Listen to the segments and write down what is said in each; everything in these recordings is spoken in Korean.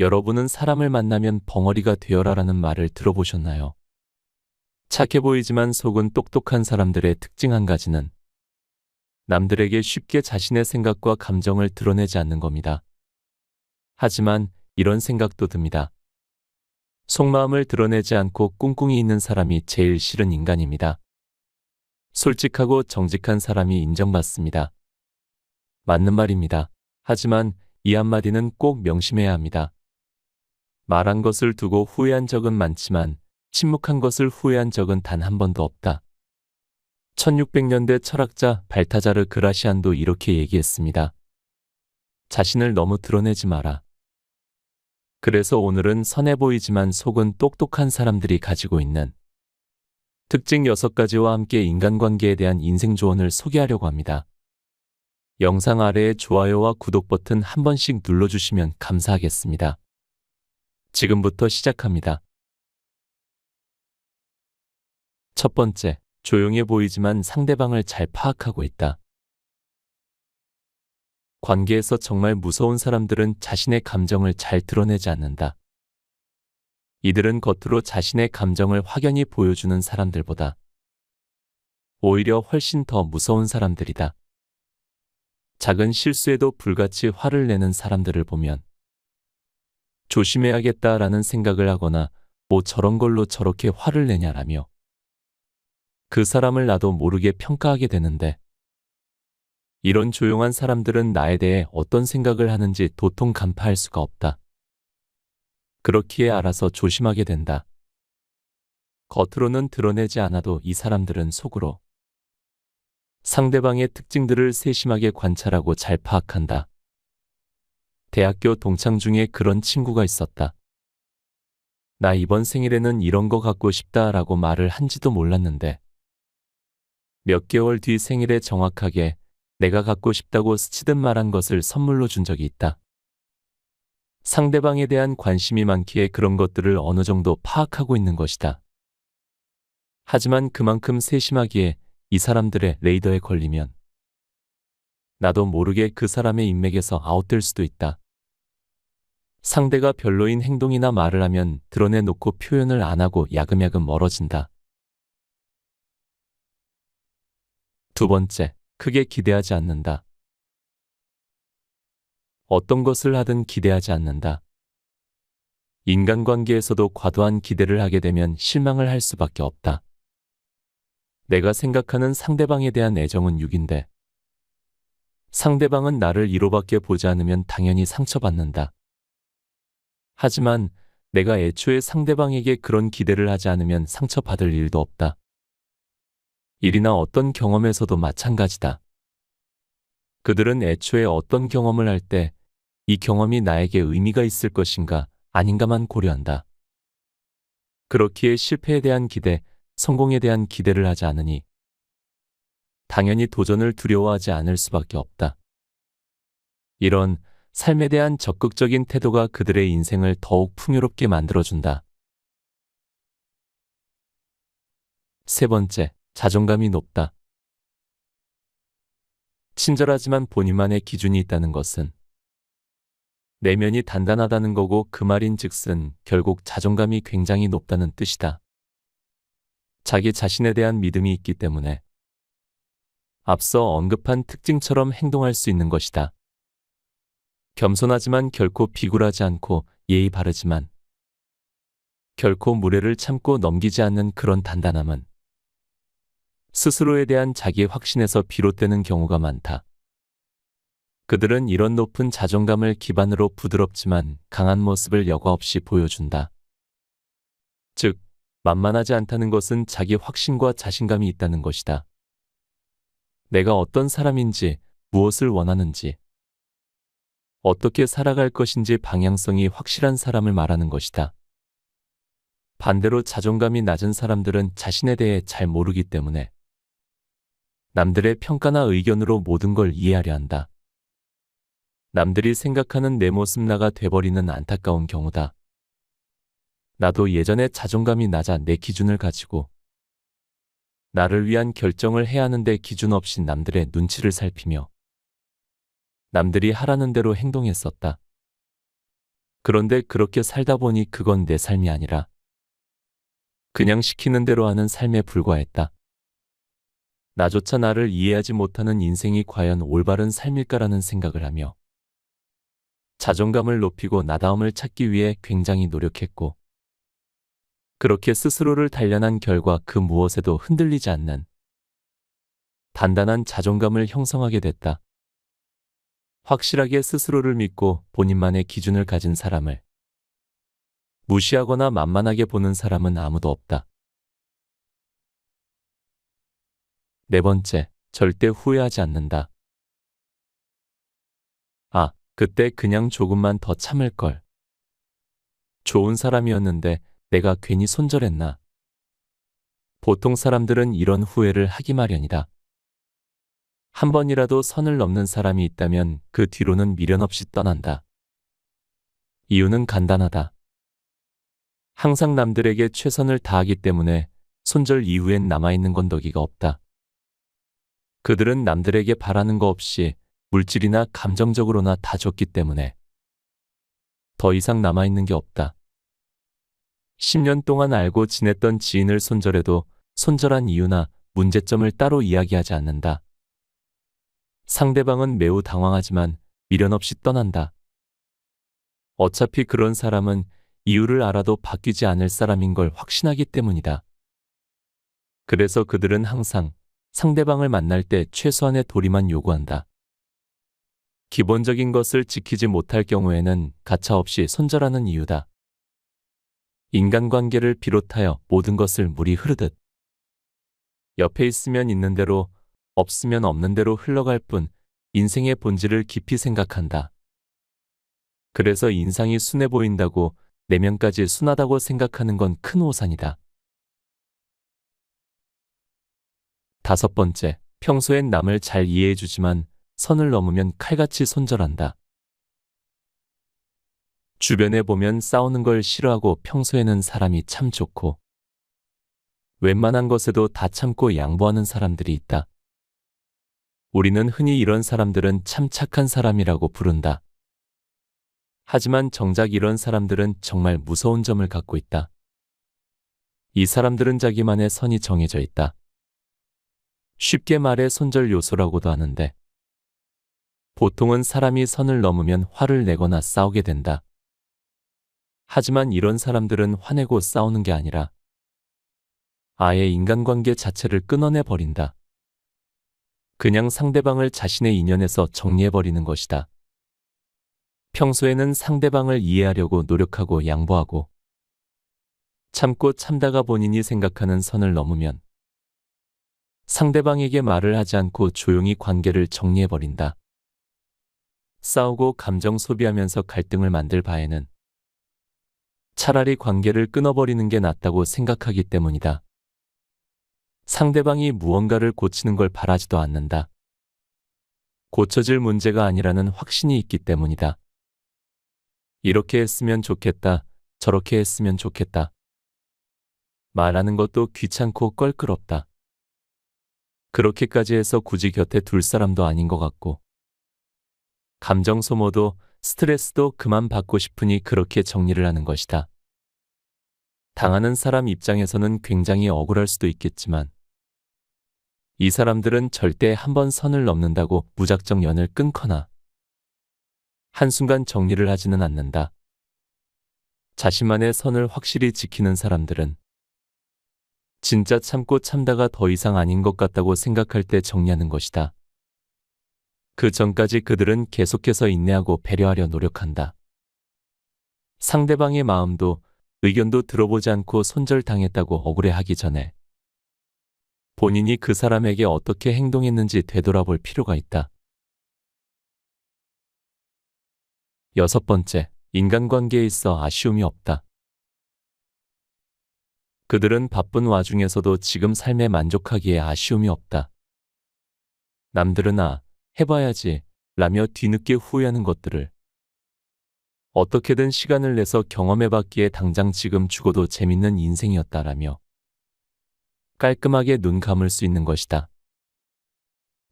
여러분은 사람을 만나면 벙어리가 되어라라는 말을 들어보셨나요? 착해 보이지만 속은 똑똑한 사람들의 특징 한 가지는 남들에게 쉽게 자신의 생각과 감정을 드러내지 않는 겁니다. 하지만 이런 생각도 듭니다. 속마음을 드러내지 않고 꿍꿍이 있는 사람이 제일 싫은 인간입니다. 솔직하고 정직한 사람이 인정받습니다. 맞는 말입니다. 하지만 이 한마디는 꼭 명심해야 합니다. 말한 것을 두고 후회한 적은 많지만 침묵한 것을 후회한 적은 단 한 번도 없다. 1600년대 철학자 발타자르 그라시안도 이렇게 얘기했습니다. 자신을 너무 드러내지 마라. 그래서 오늘은 선해 보이지만 속은 똑똑한 사람들이 가지고 있는 특징 6가지와 함께 인간관계에 대한 인생 조언을 소개하려고 합니다. 영상 아래에 좋아요와 구독 버튼 한 번씩 눌러주시면 감사하겠습니다. 지금부터 시작합니다. 첫 번째, 조용해 보이지만 상대방을 잘 파악하고 있다. 관계에서 정말 무서운 사람들은 자신의 감정을 잘 드러내지 않는다. 이들은 겉으로 자신의 감정을 확연히 보여주는 사람들보다 오히려 훨씬 더 무서운 사람들이다. 작은 실수에도 불같이 화를 내는 사람들을 보면 조심해야겠다라는 생각을 하거나 뭐 저런 걸로 저렇게 화를 내냐라며 그 사람을 나도 모르게 평가하게 되는데 이런 조용한 사람들은 나에 대해 어떤 생각을 하는지 도통 간파할 수가 없다. 그렇기에 알아서 조심하게 된다. 겉으로는 드러내지 않아도 이 사람들은 속으로 상대방의 특징들을 세심하게 관찰하고 잘 파악한다. 대학교 동창 중에 그런 친구가 있었다. 나 이번 생일에는 이런 거 갖고 싶다 라고 말을 한지도 몰랐는데 몇 개월 뒤 생일에 정확하게 내가 갖고 싶다고 스치듯 말한 것을 선물로 준 적이 있다. 상대방에 대한 관심이 많기에 그런 것들을 어느 정도 파악하고 있는 것이다. 하지만 그만큼 세심하기에 이 사람들의 레이더에 걸리면 나도 모르게 그 사람의 인맥에서 아웃될 수도 있다. 상대가 별로인 행동이나 말을 하면 드러내놓고 표현을 안 하고 야금야금 멀어진다. 두 번째, 크게 기대하지 않는다. 어떤 것을 하든 기대하지 않는다. 인간관계에서도 과도한 기대를 하게 되면 실망을 할 수밖에 없다. 내가 생각하는 상대방에 대한 애정은 6인데 상대방은 나를 1호밖에 보지 않으면 당연히 상처받는다. 하지만 내가 애초에 상대방에게 그런 기대를 하지 않으면 상처받을 일도 없다. 일이나 어떤 경험에서도 마찬가지다. 그들은 애초에 어떤 경험을 할 때 이 경험이 나에게 의미가 있을 것인가 아닌가만 고려한다. 그렇기에 실패에 대한 기대, 성공에 대한 기대를 하지 않으니 당연히 도전을 두려워하지 않을 수밖에 없다. 이런 삶에 대한 적극적인 태도가 그들의 인생을 더욱 풍요롭게 만들어준다. 세 번째, 자존감이 높다. 친절하지만 본인만의 기준이 있다는 것은 내면이 단단하다는 거고 그 말인 즉슨 결국 자존감이 굉장히 높다는 뜻이다. 자기 자신에 대한 믿음이 있기 때문에 앞서 언급한 특징처럼 행동할 수 있는 것이다. 겸손하지만 결코 비굴하지 않고 예의 바르지만 결코 무례를 참고 넘기지 않는 그런 단단함은 스스로에 대한 자기 확신에서 비롯되는 경우가 많다. 그들은 이런 높은 자존감을 기반으로 부드럽지만 강한 모습을 여과 없이 보여준다. 즉, 만만하지 않다는 것은 자기 확신과 자신감이 있다는 것이다. 내가 어떤 사람인지, 무엇을 원하는지, 어떻게 살아갈 것인지 방향성이 확실한 사람을 말하는 것이다. 반대로 자존감이 낮은 사람들은 자신에 대해 잘 모르기 때문에 남들의 평가나 의견으로 모든 걸 이해하려 한다. 남들이 생각하는 내 모습 나가 돼버리는 안타까운 경우다. 나도 예전에 자존감이 낮아 내 기준을 가지고 나를 위한 결정을 해야 하는데 기준 없이 남들의 눈치를 살피며 남들이 하라는 대로 행동했었다. 그런데 그렇게 살다 보니 그건 내 삶이 아니라 그냥 시키는 대로 하는 삶에 불과했다. 나조차 나를 이해하지 못하는 인생이 과연 올바른 삶일까라는 생각을 하며 자존감을 높이고 나다움을 찾기 위해 굉장히 노력했고 그렇게 스스로를 단련한 결과 그 무엇에도 흔들리지 않는 단단한 자존감을 형성하게 됐다. 확실하게 스스로를 믿고 본인만의 기준을 가진 사람을 무시하거나 만만하게 보는 사람은 아무도 없다. 네 번째, 절대 후회하지 않는다. 아, 그때 그냥 조금만 더 참을 걸. 좋은 사람이었는데 내가 괜히 손절했나. 보통 사람들은 이런 후회를 하기 마련이다. 한 번이라도 선을 넘는 사람이 있다면 그 뒤로는 미련 없이 떠난다. 이유는 간단하다. 항상 남들에게 최선을 다하기 때문에 손절 이후엔 남아있는 건더기가 없다. 그들은 남들에게 바라는 거 없이 물질이나 감정적으로나 다 줬기 때문에 더 이상 남아있는 게 없다. 10년 동안 알고 지냈던 지인을 손절해도 손절한 이유나 문제점을 따로 이야기하지 않는다. 상대방은 매우 당황하지만 미련 없이 떠난다. 어차피 그런 사람은 이유를 알아도 바뀌지 않을 사람인 걸 확신하기 때문이다. 그래서 그들은 항상 상대방을 만날 때 최소한의 도리만 요구한다. 기본적인 것을 지키지 못할 경우에는 가차없이 손절하는 이유다. 인간관계를 비롯하여 모든 것을 물이 흐르듯 옆에 있으면 있는 대로 없으면 없는 대로 흘러갈 뿐 인생의 본질을 깊이 생각한다. 그래서 인상이 순해 보인다고 내면까지 순하다고 생각하는 건 큰 오산이다. 다섯 번째, 평소엔 남을 잘 이해해주지만 선을 넘으면 칼같이 손절한다. 주변에 보면 싸우는 걸 싫어하고 평소에는 사람이 참 좋고 웬만한 것에도 다 참고 양보하는 사람들이 있다. 우리는 흔히 이런 사람들은 참 착한 사람이라고 부른다. 하지만 정작 이런 사람들은 정말 무서운 점을 갖고 있다. 이 사람들은 자기만의 선이 정해져 있다. 쉽게 말해 손절 요소라고도 하는데 보통은 사람이 선을 넘으면 화를 내거나 싸우게 된다. 하지만 이런 사람들은 화내고 싸우는 게 아니라 아예 인간관계 자체를 끊어내 버린다. 그냥 상대방을 자신의 인연에서 정리해버리는 것이다. 평소에는 상대방을 이해하려고 노력하고 양보하고 참고 참다가 본인이 생각하는 선을 넘으면 상대방에게 말을 하지 않고 조용히 관계를 정리해버린다. 싸우고 감정 소비하면서 갈등을 만들 바에는 차라리 관계를 끊어버리는 게 낫다고 생각하기 때문이다. 상대방이 무언가를 고치는 걸 바라지도 않는다. 고쳐질 문제가 아니라는 확신이 있기 때문이다. 이렇게 했으면 좋겠다. 저렇게 했으면 좋겠다. 말하는 것도 귀찮고 껄끄럽다. 그렇게까지 해서 굳이 곁에 둘 사람도 아닌 것 같고. 감정 소모도 스트레스도 그만 받고 싶으니 그렇게 정리를 하는 것이다. 당하는 사람 입장에서는 굉장히 억울할 수도 있겠지만 이 사람들은 절대 한 번 선을 넘는다고 무작정 연을 끊거나 한순간 정리를 하지는 않는다. 자신만의 선을 확실히 지키는 사람들은 진짜 참고 참다가 더 이상 아닌 것 같다고 생각할 때 정리하는 것이다. 그 전까지 그들은 계속해서 인내하고 배려하려 노력한다. 상대방의 마음도 의견도 들어보지 않고 손절당했다고 억울해하기 전에 본인이 그 사람에게 어떻게 행동했는지 되돌아볼 필요가 있다. 여섯 번째, 인간관계에 있어 아쉬움이 없다. 그들은 바쁜 와중에서도 지금 삶에 만족하기에 아쉬움이 없다. 남들은 아, 해봐야지, 라며 뒤늦게 후회하는 것들을 어떻게든 시간을 내서 경험해봤기에 당장 지금 죽어도 재밌는 인생이었다라며 깔끔하게 눈 감을 수 있는 것이다.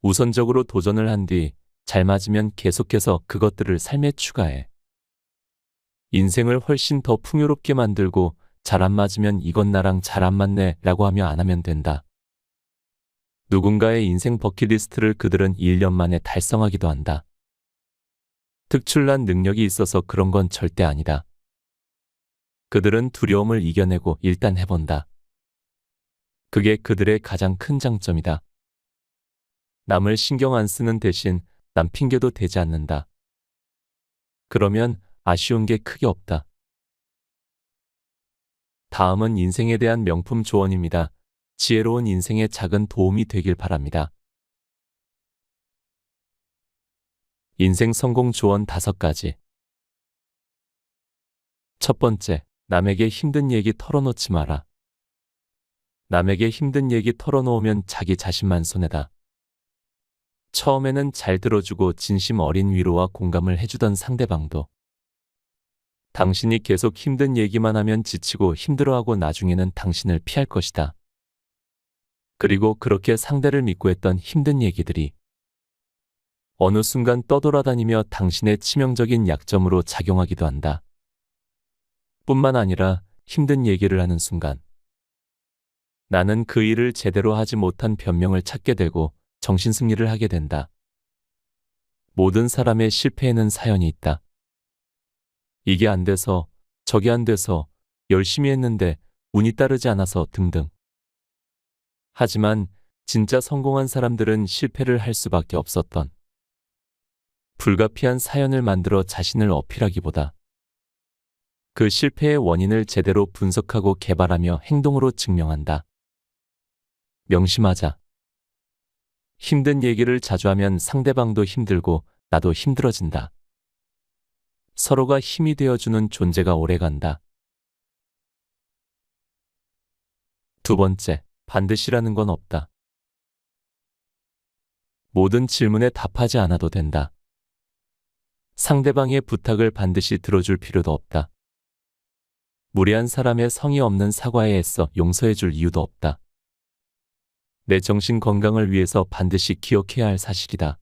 우선적으로 도전을 한 뒤 잘 맞으면 계속해서 그것들을 삶에 추가해 인생을 훨씬 더 풍요롭게 만들고 잘 안 맞으면 이건 나랑 잘 안 맞네 라고 하며 안 하면 된다. 누군가의 인생 버킷리스트를 그들은 1년 만에 달성하기도 한다. 특출난 능력이 있어서 그런 건 절대 아니다. 그들은 두려움을 이겨내고 일단 해본다. 그게 그들의 가장 큰 장점이다. 남을 신경 안 쓰는 대신 남 핑계도 되지 않는다. 그러면 아쉬운 게 크게 없다. 다음은 인생에 대한 명품 조언입니다. 지혜로운 인생에 작은 도움이 되길 바랍니다. 인생 성공 조언 다섯 가지. 첫 번째, 남에게 힘든 얘기 털어놓지 마라. 남에게 힘든 얘기 털어놓으면 자기 자신만 손해다. 처음에는 잘 들어주고 진심 어린 위로와 공감을 해주던 상대방도 당신이 계속 힘든 얘기만 하면 지치고 힘들어하고 나중에는 당신을 피할 것이다. 그리고 그렇게 상대를 믿고 했던 힘든 얘기들이 어느 순간 떠돌아다니며 당신의 치명적인 약점으로 작용하기도 한다. 뿐만 아니라 힘든 얘기를 하는 순간 나는 그 일을 제대로 하지 못한 변명을 찾게 되고 정신승리를 하게 된다. 모든 사람의 실패에는 사연이 있다. 이게 안 돼서, 저게 안 돼서, 열심히 했는데 운이 따르지 않아서 등등. 하지만 진짜 성공한 사람들은 실패를 할 수밖에 없었던 불가피한 사연을 만들어 자신을 어필하기보다 그 실패의 원인을 제대로 분석하고 개발하며 행동으로 증명한다. 명심하자. 힘든 얘기를 자주 하면 상대방도 힘들고 나도 힘들어진다. 서로가 힘이 되어주는 존재가 오래간다. 두 번째, 반드시라는 건 없다. 모든 질문에 답하지 않아도 된다. 상대방의 부탁을 반드시 들어줄 필요도 없다. 무례한 사람의 성의 없는 사과에 애써 용서해 줄 이유도 없다. 내 정신 건강을 위해서 반드시 기억해야 할 사실이다.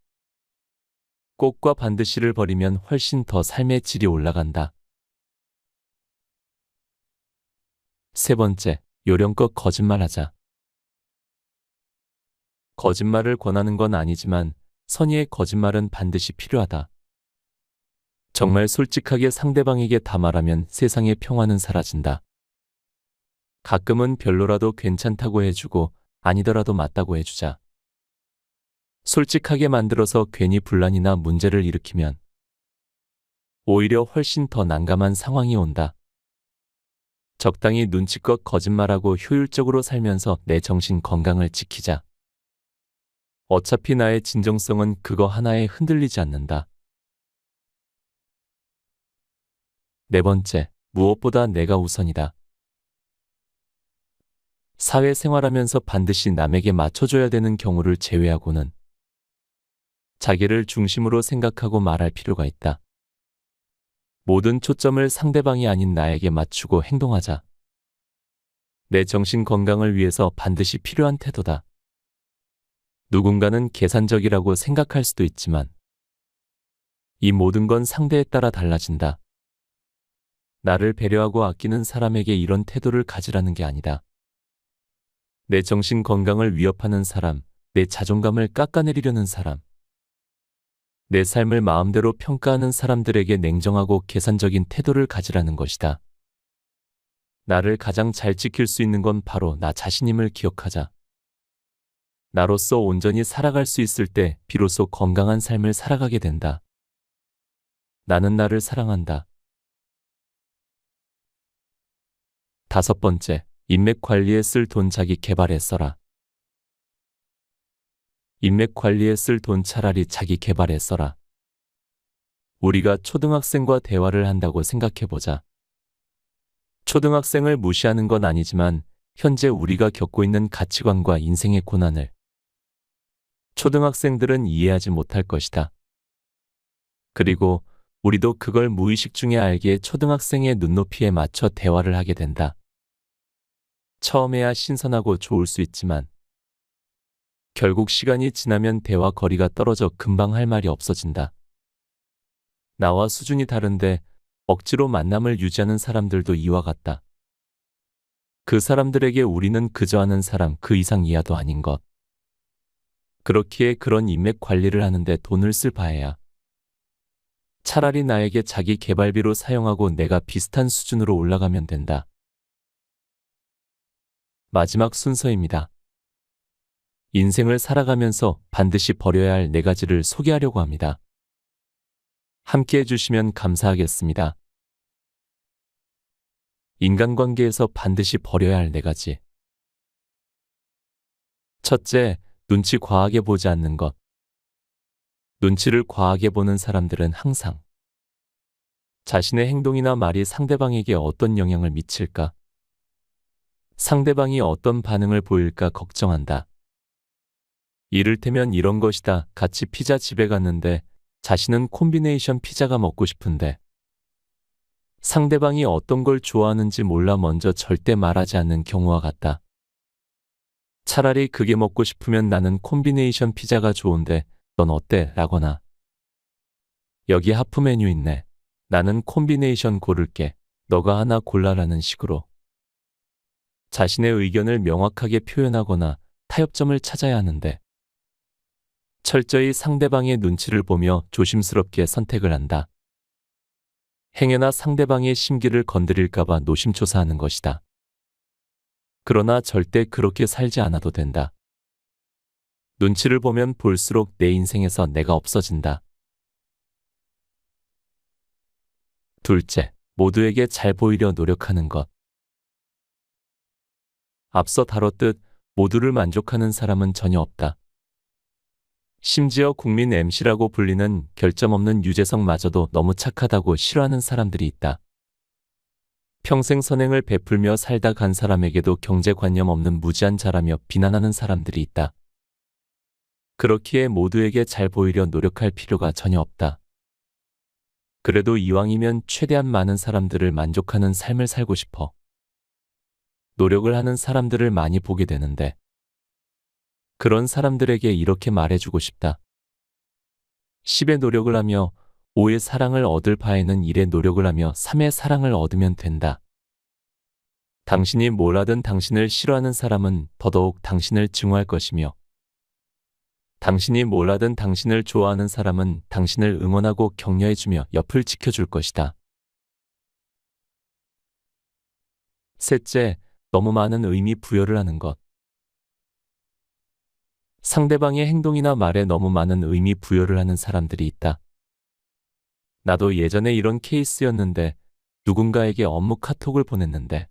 꼭과 반드시를 버리면 훨씬 더 삶의 질이 올라간다. 세 번째, 요령껏 거짓말하자. 거짓말을 권하는 건 아니지만 선의의 거짓말은 반드시 필요하다. 정말 솔직하게 상대방에게 다 말하면 세상의 평화는 사라진다. 가끔은 별로라도 괜찮다고 해주고 아니더라도 맞다고 해주자. 솔직하게 만들어서 괜히 분란이나 문제를 일으키면 오히려 훨씬 더 난감한 상황이 온다. 적당히 눈치껏 거짓말하고 효율적으로 살면서 내 정신 건강을 지키자. 어차피 나의 진정성은 그거 하나에 흔들리지 않는다. 네 번째, 무엇보다 내가 우선이다. 사회생활하면서 반드시 남에게 맞춰줘야 되는 경우를 제외하고는 자기를 중심으로 생각하고 말할 필요가 있다. 모든 초점을 상대방이 아닌 나에게 맞추고 행동하자. 내 정신 건강을 위해서 반드시 필요한 태도다. 누군가는 계산적이라고 생각할 수도 있지만 이 모든 건 상대에 따라 달라진다. 나를 배려하고 아끼는 사람에게 이런 태도를 가지라는 게 아니다. 내 정신 건강을 위협하는 사람, 내 자존감을 깎아내리려는 사람, 내 삶을 마음대로 평가하는 사람들에게 냉정하고 계산적인 태도를 가지라는 것이다. 나를 가장 잘 지킬 수 있는 건 바로 나 자신임을 기억하자. 나로서 온전히 살아갈 수 있을 때 비로소 건강한 삶을 살아가게 된다. 나는 나를 사랑한다. 다섯 번째, 인맥 관리에 쓸 돈 자기 개발에 써라. 인맥 관리에 쓸 돈 차라리 자기 개발에 써라. 우리가 초등학생과 대화를 한다고 생각해보자. 초등학생을 무시하는 건 아니지만 현재 우리가 겪고 있는 가치관과 인생의 고난을 초등학생들은 이해하지 못할 것이다. 그리고 우리도 그걸 무의식 중에 알기에 초등학생의 눈높이에 맞춰 대화를 하게 된다. 처음에야 신선하고 좋을 수 있지만 결국 시간이 지나면 대화 거리가 떨어져 금방 할 말이 없어진다. 나와 수준이 다른데 억지로 만남을 유지하는 사람들도 이와 같다. 그 사람들에게 우리는 그저 아는 사람 그 이상 이하도 아닌 것. 그렇기에 그런 인맥 관리를 하는데 돈을 쓸 바에야 차라리 나에게 자기 개발비로 사용하고 내가 비슷한 수준으로 올라가면 된다. 마지막 순서입니다. 인생을 살아가면서 반드시 버려야 할 네 가지를 소개하려고 합니다. 함께 해주시면 감사하겠습니다. 인간관계에서 반드시 버려야 할 네 가지. 첫째, 눈치 과하게 보지 않는 것. 눈치를 과하게 보는 사람들은 항상 자신의 행동이나 말이 상대방에게 어떤 영향을 미칠까? 상대방이 어떤 반응을 보일까 걱정한다. 이를테면 이런 것이다. 같이 피자 집에 갔는데 자신은 콤비네이션 피자가 먹고 싶은데 상대방이 어떤 걸 좋아하는지 몰라 먼저 절대 말하지 않는 경우와 같다. 차라리 그게 먹고 싶으면 나는 콤비네이션 피자가 좋은데 넌 어때? 라거나 여기 하프 메뉴 있네. 나는 콤비네이션 고를게. 너가 하나 골라라는 식으로 자신의 의견을 명확하게 표현하거나 타협점을 찾아야 하는데 철저히 상대방의 눈치를 보며 조심스럽게 선택을 한다. 행여나 상대방의 심기를 건드릴까봐 노심초사하는 것이다. 그러나 절대 그렇게 살지 않아도 된다. 눈치를 보면 볼수록 내 인생에서 내가 없어진다. 둘째, 모두에게 잘 보이려 노력하는 것. 앞서 다뤘듯 모두를 만족하는 사람은 전혀 없다. 심지어 국민 MC라고 불리는 결점 없는 유재석마저도 너무 착하다고 싫어하는 사람들이 있다. 평생 선행을 베풀며 살다 간 사람에게도 경제관념 없는 무지한 자라며 비난하는 사람들이 있다. 그렇기에 모두에게 잘 보이려 노력할 필요가 전혀 없다. 그래도 이왕이면 최대한 많은 사람들을 만족하는 삶을 살고 싶어. 노력을 하는 사람들을 많이 보게 되는데, 그런 사람들에게 이렇게 말해주고 싶다. 10의 노력을 하며 5의 사랑을 얻을 바에는 1의 노력을 하며 3의 사랑을 얻으면 된다. 당신이 뭘 하든 당신을 싫어하는 사람은 더더욱 당신을 증오할 것이며 당신이 뭘 하든 당신을 좋아하는 사람은 당신을 응원하고 격려해주며 옆을 지켜줄 것이다. 셋째, 너무 많은 의미 부여를 하는 것. 상대방의 행동이나 말에 너무 많은 의미 부여를 하는 사람들이 있다. 나도 예전에 이런 케이스였는데 누군가에게 업무 카톡을 보냈는데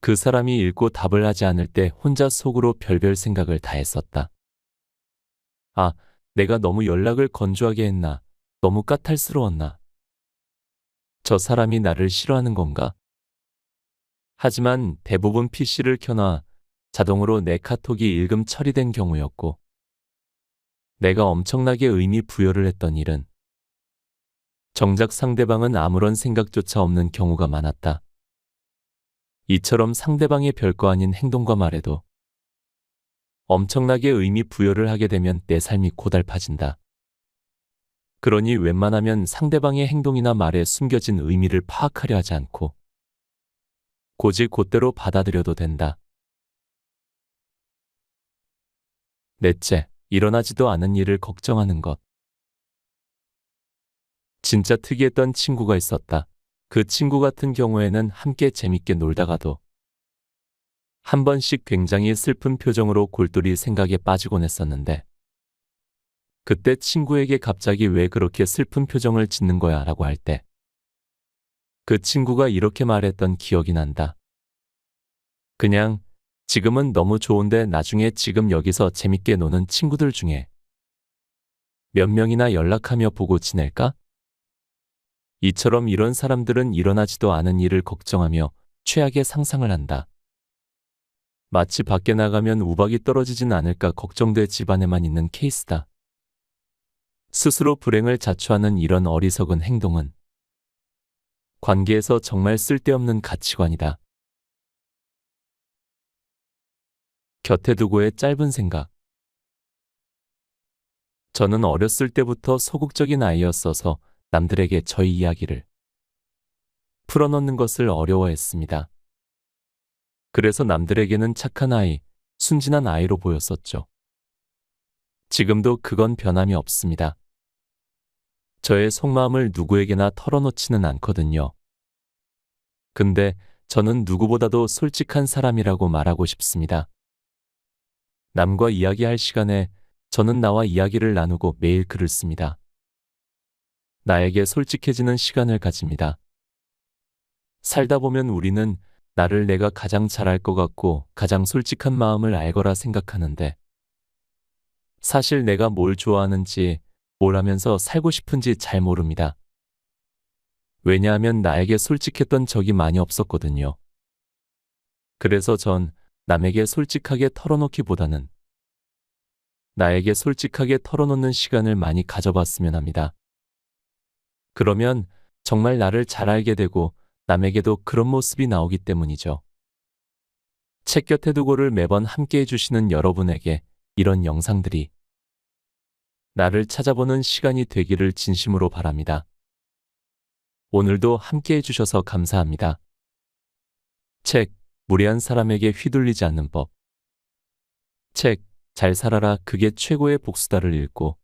그 사람이 읽고 답을 하지 않을 때 혼자 속으로 별별 생각을 다 했었다. 아, 내가 너무 연락을 건조하게 했나? 너무 까탈스러웠나? 저 사람이 나를 싫어하는 건가? 하지만 대부분 PC를 켜놔 자동으로 내 카톡이 읽음 처리된 경우였고, 내가 엄청나게 의미 부여를 했던 일은 정작 상대방은 아무런 생각조차 없는 경우가 많았다. 이처럼 상대방의 별거 아닌 행동과 말에도 엄청나게 의미 부여를 하게 되면 내 삶이 고달파진다. 그러니 웬만하면 상대방의 행동이나 말에 숨겨진 의미를 파악하려 하지 않고 고지 곧대로 받아들여도 된다. 넷째, 일어나지도 않은 일을 걱정하는 것. 진짜 특이했던 친구가 있었다. 그 친구 같은 경우에는 함께 재밌게 놀다가도 한 번씩 굉장히 슬픈 표정으로 골똘히 생각에 빠지곤 했었는데 그때 친구에게 갑자기 왜 그렇게 슬픈 표정을 짓는 거야 라고 할 때 그 친구가 이렇게 말했던 기억이 난다. 그냥 지금은 너무 좋은데 나중에 지금 여기서 재밌게 노는 친구들 중에 몇 명이나 연락하며 보고 지낼까? 이처럼 이런 사람들은 일어나지도 않은 일을 걱정하며 최악의 상상을 한다. 마치 밖에 나가면 우박이 떨어지진 않을까 걱정돼 집안에만 있는 케이스다. 스스로 불행을 자초하는 이런 어리석은 행동은 관계에서 정말 쓸데없는 가치관이다. 곁에 두고의 짧은 생각. 저는 어렸을 때부터 소극적인 아이였어서 남들에게 저희 이야기를 풀어놓는 것을 어려워했습니다. 그래서 남들에게는 착한 아이, 순진한 아이로 보였었죠. 지금도 그건 변함이 없습니다. 저의 속마음을 누구에게나 털어놓지는 않거든요. 근데 저는 누구보다도 솔직한 사람이라고 말하고 싶습니다. 남과 이야기할 시간에 저는 나와 이야기를 나누고 매일 글을 씁니다. 나에게 솔직해지는 시간을 가집니다. 살다 보면 우리는 나를 내가 가장 잘알것 같고 가장 솔직한 마음을 알거라 생각하는데 사실 내가 뭘 좋아하는지 뭘 하면서 살고 싶은지 잘 모릅니다. 왜냐하면 나에게 솔직했던 적이 많이 없었거든요. 그래서 전 남에게 솔직하게 털어놓기보다는 나에게 솔직하게 털어놓는 시간을 많이 가져봤으면 합니다. 그러면 정말 나를 잘 알게 되고 남에게도 그런 모습이 나오기 때문이죠. 책 곁에 두고를 매번 함께 해주시는 여러분에게 이런 영상들이 나를 찾아보는 시간이 되기를 진심으로 바랍니다. 오늘도 함께 해주셔서 감사합니다. 책, 무례한 사람에게 휘둘리지 않는 법. 책, 잘 살아라 그게 최고의 복수다를 읽고